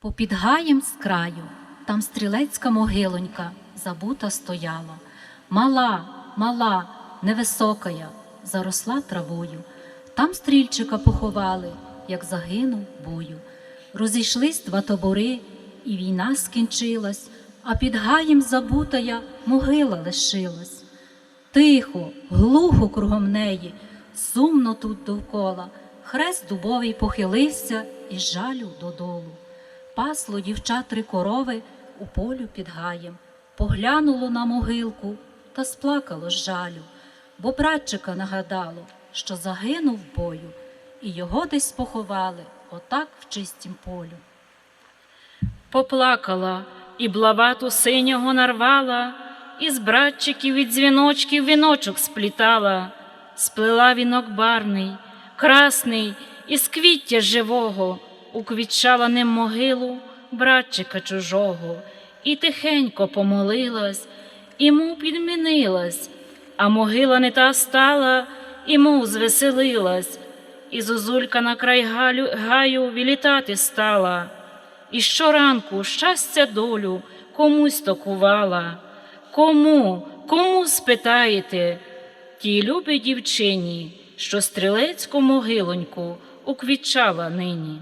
Попід гаєм з краю, там стрілецька могилонька забута стояла. Мала, мала, невисокая, заросла травою. Там стрільчика поховали, як загинув бою. Розійшлись два табори, і війна скінчилась, а під гаєм забутая могила лишилась. Тихо, глухо кругом неї, сумно тут довкола. Хрест дубовий похилився і жалю додолу. Пасло дівча три корови у полю під гаєм, поглянуло на могилку та сплакало з жалю, бо братчика нагадало, що загинув бою, і його десь поховали отак в чистім полю. Поплакала і блавату синього нарвала, із братчиків від дзвіночків віночок сплітала, сплела вінок барний, красний, із квіття живого, уквітчала ним могилу братчика чужого, і тихенько помолилась, мов підмінилась, а могила не та стала, і мов звеселилась, і зозулька на край галю, гаю вілітати стала. І щоранку щастя долю комусь токувала. Кому, кому спитаєте, тій любій дівчині, що стрілецьку могилоньку уквітчала нині.